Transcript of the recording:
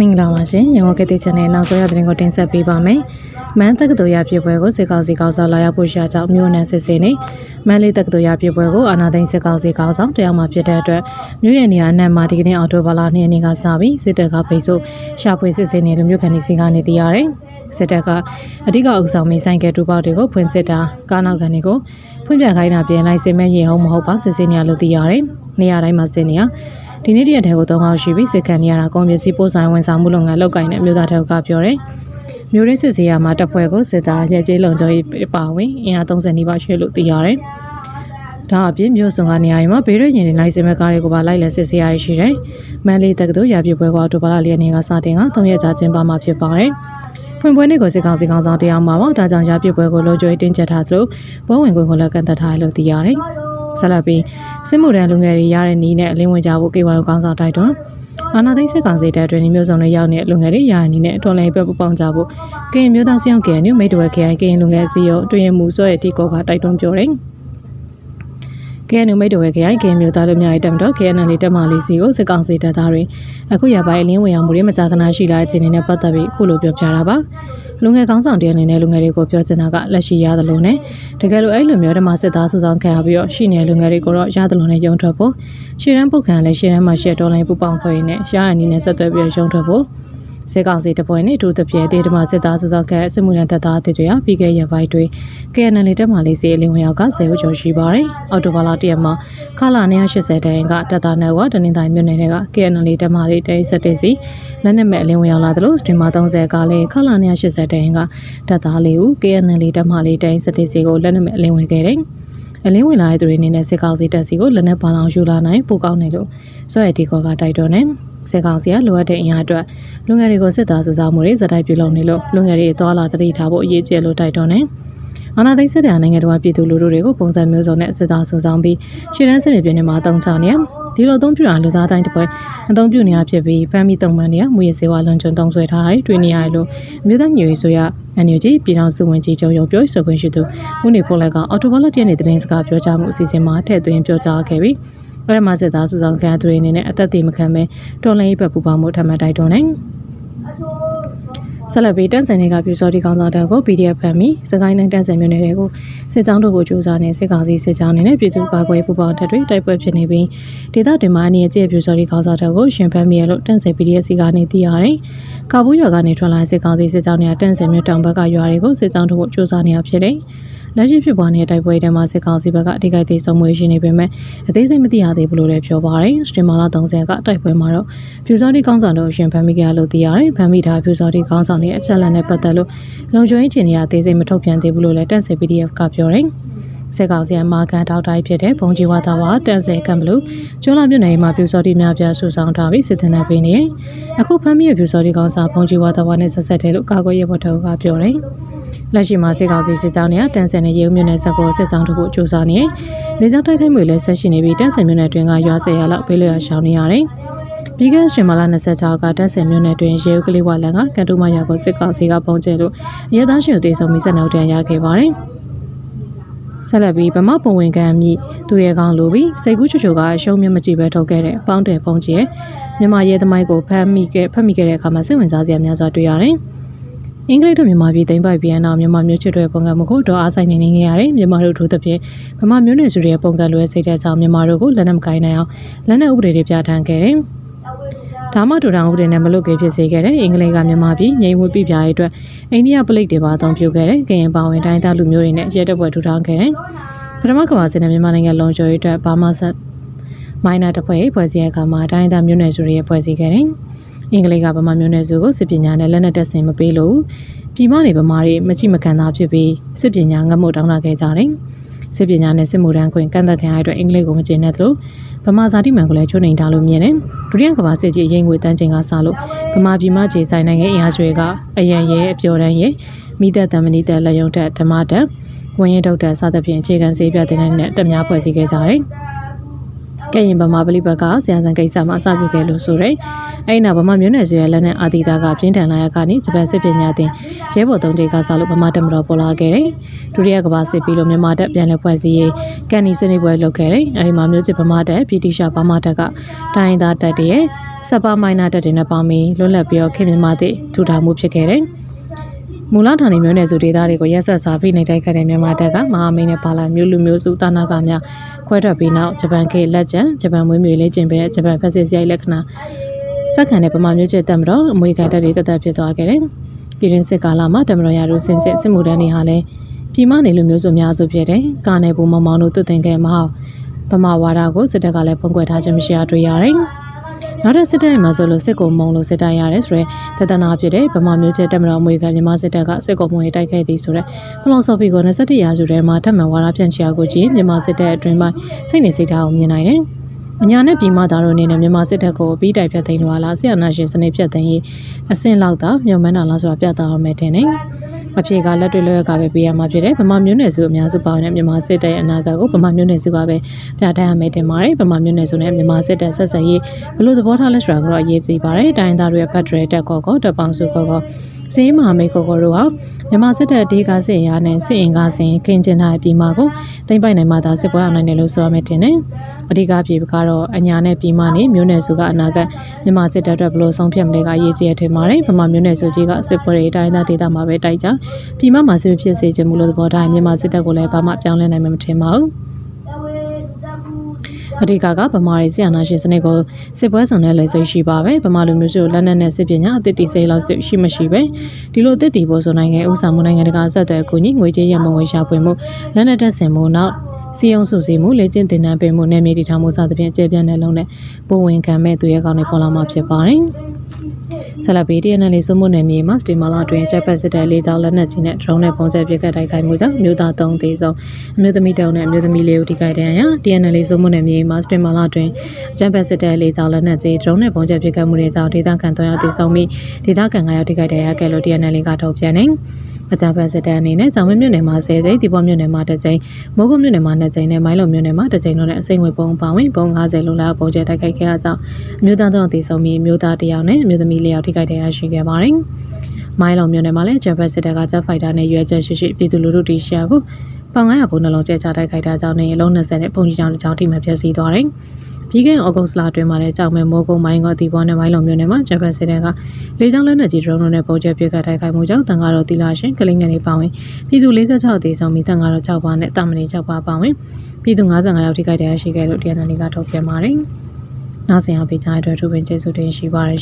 မင်္ဂလာပါရှင်ရန်ကုန်ကတိချန်နယ်နောက်ဆုံးရသတင်းကိုတင်ဆက်ပေးပါမယ်။မန်းတက္ကသိုလ်ရပြည်ပွဲကိုစစ်ကောင်စီကောင်းဆောင်လာရောက်ဖို့ရှာကြောင့်မြို့နယ်စစ်စေးနေမန်းလေးတက္ကသိုလ်ရပြည်ပွဲကိုအာနာသိန်းစစ်ကောင်စီကောင်းဆောင်တရားမှဖြစ်တဲ့အတွက်မြို့ရဲ့နေရာအနှံ့မှာဒီကနေ့အော်တိုဘာလ2ရက်နေ့ကစပြီးစစ်တပ်ကဖိတ်ဆို့ရှာဖွေစစ်စေးနေလူမျိုးခန္ဒီစီကနေသိရတယ်။စစ်တပ်ကအဓိကအုပ်ဆောင်မင်းဆိုင်ကဲတူပေါက်တွေကိုဖွင့်စစ်တာကားနောက်ခံတွေကိုဖွင့်ပြခိုင်းတာပြင်လိုက်စင်မဲ့ရေဟုတ်မဟုတ်ပါစစ်စေးနေရလို့သိရတယ်။နေရာတိုင်းမှာစစ်နေရ ဒီနေ့တရက်တည်းကို၃ခေါက်ရှိပြီးစစ်ခံနေရတာကုန်ပစ္စည်းပို့ဆိုင်ဝန်ဆောင်မှုလုပ်ငန်းလုပ်ကိုင်တဲ့အမျိုးသားတယောက်ကပြောတယ်။မျိုးရင်းစစ်စေးရမှာတပ်ဖွဲ့ကိုစစ်သားရဲကျေးလုံခြုံရေးပါဝင်အင်အား30နီးပါးရှိလို့သိရတယ်။ဒါအပြင်မြို့စုံကနေရာမှာဘေးရရင်တွေလိုက်စင်မဲ့ကားတွေကိုပါလိုက်လက်စစ်စေးရရှိတယ်။မန်လေးတက္ကသိုလ်ရာပြပွဲကအော်တိုဘာလ၄ရက်နေ့ကစတင်က၃ရက်ကြာကျင်းပမှာဖြစ်ပါတယ်။ဖွင့်ပွဲနေ့ကိုစစ်ကောင်စီကောင်ဆောင်တရားမှာပေါ့ဒါကြောင့်ရပြပွဲကိုလိုကြွေးတင်ကြထားသလိုပွဲဝင်ခွင့်ကိုလည်းကန့်သက်ထားတယ်လို့သိရတယ်။ဆက်လက်ပြီး စစ်မှုထမ်းလူငယ်တွေရတဲ့နီးနဲ့အလင်းဝင်ကြဖို့ကေဝါရောကောင်ဆောင်တိုက်တွန်းအာနာသိန်းစစ်ကောင်စီတပ်အတွင်းမျိုးစုံတွေရောက်နေတဲ့လူငယ်တွေရာအနေနဲ့အထွန်လိုင်းပဲပပောင်းကြဖို့ကရင်မျိုးသားစအောင်ကရင်မိတ်တော်ခိုင်ကရင်လူငယ်စီရောအတွင်မှုစောရဲ့တီကောကတိုက်တွန်းပြောတယ် ကဲနုမိတ်တော်ရဲ့ခိုင်ကရင်မျိုးသားတို့များရဲ့တမတော် KNL တက်မာလေးစီကိုစစ်ကောင်စီတပ်သားတွေအခုရပိုင်းအလင်းဝင်အောင်မှုတွေမကြာခဏရှိလာတဲ့အခြေအနေနဲ့ပတ်သက်ပြီးအခုလိုပြောပြတာပါလူငယ်ကောင်းဆောင်တယောက်အနေနဲ့လူငယ်တွေကိုပြောချင်တာကလက်ရှိရတယ်လို့နဲ့တကယ်လို့အဲ့လိုမျိုးဓမ္မစစ်သားစုဆောင်ခံရပြီးတော့ရှိနေလူငယ်တွေကိုတော့ရတယ်လို့နဲ့ယုံထွက်ဖို့ရှေ့တန်းပုတ်ခံလည်းရှေ့တန်းမှာရှေ့တော်လိုင်းပူပေါင်းခွေနဲ့ရှားအနီနဲ့ဆက်သွဲပြီးတော့ယုံထွက်ဖို့ စစ်ကောင်စီတပွဲနဲ့အထူးသဖြင့်ဒေသမှာစစ်သားစုဆောင်ခံစစ်မှုထမ်းတပ်သားတွေရပြီးခဲ့ရပိုင်းတွေ KNL တက်မှလေးစီအလင်းဝင်ရောက်က10ဦးကျော်ရှိပါတယ်။အော်တိုဘာလတရက်မှာခလာ180တန်းကတပ်သားနယ်ကတနင်္သာရီမြို့နယ်က KNL တက်မှလေးတိုင်းဆက်တစီလက်နက်မဲ့အလင်းဝင်ရောက်လာသလိုစတင်မာ30ကလည်းခလာ180တန်းကတပ်သား၄ဦး KNL တက်မှလေးတိုင်းဆက်တစီကိုလက်နက်မဲ့အလင်းဝင်ခဲ့တယ်။အလင်းဝင်လာတဲ့သူတွေအနေနဲ့စစ်ကောင်စီတပ်စီကိုလက်နက်ပါလောင်ယူလာနိုင်ပိုကောင်းတယ်လို့စောရတီကောကတိုက်တွန်းနေ စစ်ကောင်စီကလိုအပ်တဲ့အင်အားအတွက်လူငယ်တွေကိုစစ်သားစုဆောင်းမှုတွေဇက်တိုက်ပြုလုပ်နေလို့လူငယ်တွေသွားလာတတိထားဖို့အရေးကြီးလို့တိုက်တွန်းနေအာနာသိန်းစစ်တပ်နိုင်ငံတော်ပြည်သူလူထုတွေကိုပုံစံမျိုးစုံနဲ့စစ်သားစုဆောင်းပြီးရှေ့တန်းစစ်မြေပြင်တွေမှာတုံးချနေဒီလိုအသုံးပြုတာလူသားတိုင်းတစ်ပွဲအသုံးပြုနေရဖြစ်ပြီးဖမ်းမိတုံမှန်နေရမူရစေဝါလွန်ကျွန်းတုံးဆွဲထားတယ်တွေ့နေရတယ်လို့မြို့သားညွေဆိုရအန်ယူဂျီပြည်ထောင်စုဝန်ကြီးချုပ်ရုံပြောဆိုခွင့်ရှိသူဦးနေဖိုလက်ကအော်တိုဘာလတရက်နေ့သတင်းစကားပြောကြားမှုအစီအစဉ်မှာထည့်သွင်းပြောကြားခဲ့ပြီး ပထမစစ်သားစုဆောင်ခံသူတွေအနေနဲ့အသက်သေမခံပဲတော်လှန်ရေးဘက်ပူပေါင်းမှုထပ်မံတိုက်တွန်းနေ ဆက်လက်ပြီးတန်ဆန်တွေကပြူစောတီကောင်းဆောင်တပ်ကို PDF ဖမ်းပြီးစကိုင်းတိုင်းတန်ဆန်မြို့နယ်တွေကိုစစ်ကြောင်းတို့ကိုစူးစမ်းနေစစ်ကောင်စီစစ်ကြောင်းအနေနဲ့ပြည်သူ့ကာကွယ်ပူးပေါင်းတပ်တွေတိုက်ပွဲဖြစ်နေပြီးဒေသတွင်းမှာအနေနဲ့ကျပြူစောတီကောင်းဆောင်တပ်ကိုရှင်ဖမ်းမိရလို့တန်ဆန် PDF စီကနေသိရတယ်။ကာဘူးရွာကနေထွက်လာစစ်ကောင်စီစစ်ကြောင်းတွေကတန်ဆန်မြို့တောင်ဘက်ကရွာတွေကိုစစ်ကြောင်းတို့ကိုစူးစမ်းနေရဖြစ်တယ်။လက်ရှိဖြစ်ပွားနေတဲ့တိုက်ပွဲတွေမှာစစ်ကောင်စီဘက်ကအထိကိသေးဆုံးမှုရှိနေပေမဲ့အသေးစိတ်မသိရသေးဘူးလို့လည်းပြောပါတယ်။စတင်မာလာ30ကတိုက်ပွဲမှာတော့ဖြူစောတိကောင်းဆောင်တို့ရှင်ဖမ်းမိကြလို့သိရတယ်။ဖမ်းမိတာဖြူစောတိကောင်းဆောင်တွေအချက်အလက်နဲ့ပတ်သက်လို့လုံခြုံရေးအခြေအနေအသေးစိတ်မထုတ်ပြန်သေးဘူးလို့လည်းတန်စီ PDF ကပြောတယ်။စစ်ကောင်စီအမာကန်ထောက်တိုင်းဖြစ်တဲ့ဘုံကြီးဝါသာဝါတန်ဆယ်ကံဘလူကျွန်းလာမြို့နယ်မှာပြူစောတိများပြဆူဆောင်ထားပြီးစစ်တပ်နဲ့ပေးနေ။အခုဖမ်းမိရပြူစောတိကောင်းဆောင်ဘုံကြီးဝါသာဝါနဲ့ဆက်ဆက်တယ်လို့ကာကွယ်ရေးဘော်တော်ကပြောတယ်။လက်ရှိမှာစစ်ကောင်စီစစ်ကြောင်းတွေကတန်ဆန်နဲ့ရေဦးမြို့နယ်ဆက်ကိုစစ်ကြောင်းတို့ကိုစ조사နေလေကြောင်းတိုက်ခိုက်မှုလည်းဆက်ရှိနေပြီးတန်ဆန်မြို့နယ်တွင်ကရွာဆယ်ရလောက်ဘေးလွတ်ရာရှောင်နေရတယ်။ ပြီးခဲ့တဲ့ရှင်မလာ26ကတန်ဆန်မြို့နယ်တွင်ရေဦးကလေးဝလန်ကကန်တူမရွာကိုစစ်ကောင်စီကပုံကျဲလို့ရဲသားရှင်တွေဆုံးပြီးဆက်နောက်တန်ရခဲ့ပါတယ်။ဆက်လက်ပြီးဗမာပုံဝင်ကံမြင့်သူရဲကောင်းလိုပြီးစိတ်ကူးချွချွကအရှုံးမြမကြည့်ပဲထုတ်ခဲ့တဲ့ပေါင်းတယ်ပုံကျဲမြန်မာရဲသမိုင်းကိုဖမ်းမိခဲ့ဖမ်းမိခဲ့တဲ့အခါမှာစိတ်ဝင်စားစရာများစွာတွေ့ရတယ်။အင်္ဂလိပ်တို့မြန်မာပြည်သိမ်းပိုက်ပြန်တော့မြန်မာမျိုးချစ်တွေပုံကံမှုကိုတော့အားဆိုင်နေနေခဲ့ရတယ်မြန်မာတို့ထို့သဖြင့်ဗမာမျိုးနွယ်စုတွေပုံကံလွဲစိတ်တဲ့ကြောင့်မြန်မာတို့ကိုလက်နက်မကိုင်းနိုင်အောင်လက်နက်ဥပဒေတွေပြဋ္ဌာန်းခဲ့တယ် ဒါမှတူတောင်ဥပဒေနဲ့မလွတ်ကေဖြစ်စေခဲ့တယ်။အင်္ဂလိပ်ကမြန်မာပြည်ငြိမ်ဝှပြပြရေးအတွက်အိန္ဒိယပလိတ်တွေပါအသုံးပြုခဲ့တယ်။ကရင်ပါဝင်တိုင်းသားလူမျိုးတွေနဲ့ရဲတပ်ဖွဲ့ထူထောင်ခဲ့တယ်။ပထမကမ္ဘာစစ်နဲ့မြန်မာနိုင်ငံလုံခြုံရေးအတွက်ဘာမှဆက်မိုင်းနာတပ်ဖွဲ့ဖွဲ့စည်းရခါမှာတိုင်းသားမျိုးနွယ်စုတွေဖွဲ့စည်းခဲ့တယ်။အင်္ဂလိပ်ကဗမာမျိုးနွယ်စုကိုစစ်ပညာနဲ့လက်နက်တပ်ဆင်မပေးလို့ပြည်မနေဗမာတွေမချိမခံသားဖြစ်ပြီးစစ်ပညာငတ်မှုတောင်းလာခဲ့ကြတယ်။စစ်ပညာနဲ့စစ်မှုထမ်းခွင့်ကန့်သက်ခံရတဲ့အတွက်အင်္ဂလိပ်ကိုမကျေနပ်သလို ဗမာဇာတိမှန်ကိုလည်းချိုးနှိမ်ထားလို့မြင်တယ်။ဒုတိယကမ္ဘာစစ်ကြီးရင်ငွေတန်းချိန်ကစလို့ဗမာပြည်မခြေဆိုင်နိုင်ငံအင်အားစုတွေကအရန်ရဲအပျော်တန်းရဲမိသက်တမဏိသက်လက်ယုံတက်ဓမ္မတက်ဝင်ရင်တုတ်တက်စသဖြင့်အခြေခံစေးပြတဲ့နဲ့တက်များဖွဲ့စည်းခဲ့ကြတယ်။ ကဲရင်ဗမာပလိဘက်ကဆရာဆန်ကိစ္စမှာအစပြုခဲ့လို့ဆိုရယ်အဲ့နောက်ဗမာမျိုးနယ်စုရဲ့လက်နက်အာတိတာကပြင်းထန်လာရကနေဂျပန်စစ်ပညာသင်ရဲဘော်သုံးချိန်ကစားလို့ဗမာတမတော်ပေါ်လာခဲ့တယ်ဒုတိယကမ္ဘာစစ်ပြီးလို့မြန်မာတပ်ပြန်လည်ဖွဲ့စည်းရေးကန်နီဆွေးနွေးပွဲလုပ်ခဲ့တယ်အဲဒီမှာမျိုးစစ်ဗမာတပ်ပြည်တိရှာဗမာတပ်ကတိုင်းသားတပ်တွေရဲ့စပ်ပါမိုင်းနာတက်တွေနဲ့ပေါင်းပြီးလွတ်လပ်ပြီးတော့ခင်မြန်မာသည့်ထူထောင်မှုဖြစ်ခဲ့တယ်။ မူလဌာနေမျိုးနယ်စုဒေသတွေကိုရက်ဆက်စာဖိနေတိုက်ခဲ့တဲ့မြန်မာတပ်ကမဟာမိတ်နဲ့ပါလာမျိုးလူမျိုးစုတာနာကများခွဲထွက်ပြီးနောက်ဂျပန်ခေတ်လက်ကျန်ဂျပန်မွေးမြူလေးကျင်ပေးတဲ့ဂျပန်ဖက်စစ်စရိုက်လက္ခဏာစက္ကန့်နဲ့ပမာမျိုးချစ်တက်မတော်အမွေခံတပ်တွေတက်တက်ဖြစ်သွားခဲ့တယ်။ပြည်တွင်းစစ်ကာလမှာတမတော်ရတို့စင်စစ်စစ်မှုတန်းတွေဟာလည်းပြည်မနေလူမျိုးစုများစုဖြစ်တဲ့ကာနယ်ဘူမောင်မောင်တို့တွတ်တင်ခဲ့မဟာဗမာဝါဒကိုစစ်တပ်ကလည်းဖုံးကွယ်ထားခြင်းမရှိရတွေ့ရတယ်။ နောက်တဲ့စစ်တပ်မှာဆိုလို့စစ်ကိုမုံလို့စစ်တပ်ရတယ်ဆိုတော့တသနာဖြစ်တဲ့ဗမာမျိုးချစ်တက်မတော်အမွေခံမြန်မာစစ်တပ်ကစစ်ကိုမုံရေးတိုက်ခဲ့သည်ဆိုတော့ဖလော်ဆိုဖီကို21ရာစုထဲမှာထပ်မံဝါဒဖြန့်ချရာကိုကြည့်မြန်မာစစ်တပ်အတွင်းပိုင်းစိတ်နေစိတ်ထားကိုမြင်နိုင်တယ်။အညာနဲ့ပြည်မသားတို့အနေနဲ့မြန်မာစစ်တပ်ကိုအပြီးတိုက်ဖြတ်သိမ်းလို့လားဆရာနာရှင်စနစ်ဖြတ်သိမ်းရေးအဆင့်လောက်သာမျှော်မှန်းတာလားဆိုတာပြသအောင်မယ်ထင်တယ်။ အဖြေကလက်တွေ့လွယ်ကပဲပေးရမှာဖြစ်တယ်ဗမာမျိုးနယ်စုအများစုပါဝင်တဲ့မြန်မာစစ်တပ်ရဲ့အနာဂတ်ကိုဗမာမျိုးနယ်စုကပဲပြဋ္ဌာန်းရမယ်တင်ပါတယ်ဗမာမျိုးနယ်စုနဲ့မြန်မာစစ်တပ်ဆက်ဆံရေးဘယ်လိုသဘောထားလဲဆိုတာကိုတော့အရေးကြီးပါတယ်တိုင်းသားတွေရဲ့ဖက်ဒရယ်တက်ကောကောတပ်ပေါင်းစုကောကော စင်းမဟာမိတ်ကောကောတို့ဟာမြန်မာစစ်တပ်အတေးကားစစ်အင်အားနဲ့စစ်အင်ကားစဉ်ခင်းကျင်းထားတဲ့ပြည်မှာကိုတိမ့်ပိုက်နိုင်မှသာစစ်ပွဲအောင်နိုင်တယ်လို့ဆိုရမယ်တင်တယ်အဓိကပြည်ကတော့အညာနဲ့ပြည်မနဲ့မျိုးနယ်စုကအနာဂတ်မြန်မာစစ်တပ်အတွက်ဘယ်လိုဆုံးဖြတ်မလဲကအရေးကြီးရထင်ပါတယ်ဗမာမျိုးနယ်စုကြီးကစစ်ပွဲတွေအတိုင်းသားဒေသမှာပဲတိုက်ကြပြည်မမှာစစ်ဖြစ်စေချင်မှုလို့သဘောထားမြန်မာစစ်တပ်ကိုလည်းဘာမှပြောင်းလဲနိုင်မှာမထင်ပါဘူး အဓိကကဗမာရေးဆီယနာရှင်စနစ်ကိုစစ်ပွဲဆောင်တဲ့လေစိတ်ရှိပါပဲဗမာလူမျိုးစုလက်နက်နဲ့စစ်ပညာအသစ်တီစိတ်လောက်ရှိမရှိပဲဒီလိုအသစ်တီဖို့ဆိုနိုင်ငံဥစားမှုနိုင်ငံတကာဆက်သွယ်ကူညီငွေကြေးရမငွေရှာဖွေမှုလက်နက်တပ်ဆင်မှုနောက်စီယုံစုစည်းမှုလေ့ကျင့်သင်တန်းပေးမှုနဲ့မြေတီထောင်မှုစသဖြင့်ကျေပြန့်တဲ့လုံးနဲ့ပုံဝင်ခံမဲ့သူရဲ့ကောင်းတွေပေါ်လာမှာဖြစ်ပါတယ် ဆလပီတီအန်အယ်စုမှုနယ်မြေမှာစတီမာလာတွင်ဂျပန်စစ်တပ်လေးကြောင်းလက်နက်ကြီးနဲ့ drone နဲ့ပုံကျဲပစ်ခတ်တိုက်ခိုက်မှုကြောင့်မြို့သား3သေဆုံးအမျိုးသမီးတောင်နဲ့အမျိုးသမီးလေးဦးထိခိုက်ဒဏ်ရာ TNL စုမှုနယ်မြေမှာစတီမာလာတွင်ဂျပန်စစ်တပ်လေးကြောင်းလက်နက်ကြီး drone နဲ့ပုံကျဲပစ်ခတ်မှုတွေကြောင့်ဒေသခံ3ယောက်သေဆုံးပြီးဒေသခံ9ယောက်ထိခိုက်ဒဏ်ရာခဲ့လို့ TNL ကထုတ်ပြန်နေ အကြံဖက်စစ်တမ်းအနေနဲ့ကြောင်မမြို့နယ်မှာ10ကြိမ်ဒီပေါ်မြို့နယ်မှာ1ကြိမ်မိုးကုတ်မြို့နယ်မှာ2ကြိမ်နဲ့မိုင်းလုံမြို့နယ်မှာ1ကြိမ်တို့နဲ့အစိမ့်ဝေပုံပါဝင်ပုံ90လုံးလောက်ပုံကျဲတိုက်ခိုက်ခဲ့ရကြောင်းအမျိုးသားတို့အသေးဆုံးပြီးအမျိုးသားတယောက်နဲ့အမျိုးသမီးလေးယောက်ထိခိုက်ဒဏ်ရာရှိခဲ့ပါတယ်။မိုင်းလုံမြို့နယ်မှာလည်းဂျပန်စစ်တပ်ကဂျက်ဖိုက်တာနဲ့ရွေးချက်ရှိရှိပြည်သူလူထုတီရှာကိုပေါင်900ဘုံနှလုံးကျဲချတိုက်ခိုက်တာကြောင့်နေအလုံး20နဲ့ပုံကြီးကြောင်တစ်ကြောင်ထိမှပြည့်စည်သွားတယ်။ ပြီးခဲ့ဩဂုတ်လအတွင်းမှာလည်းကြောက်မဲမိုးကုန်းမိုင်းကောတီပေါ်နဲ့မိုင်းလုံမြို့နယ်မှာဂျပန်စစ်တပ်ကလေကြောင်းလက်နက်ကြီး drone နဲ့ပုံကျဲပစ်ခတ်တိုက်ခိုက်မှုကြောင့်တန်ကားတော်တီလာရှင်ကလင်းငယ်တွေပါဝင်ပြည်သူ46အသေးဆုံးပြီးတန်ကားတော်6ပါးနဲ့တာမဏေ6ပါးပါဝင်ပြည်သူ55ယောက်ထိခိုက်ဒဏ်ရာရှိခဲ့လို့တရားနယ်ကထုတ်ပြန်ပါတယ်။နောက်ဆင်အောင်ပေးချတဲ့အတွက်ထူပင်ကျေးဇူးတင်ရှိပါတယ်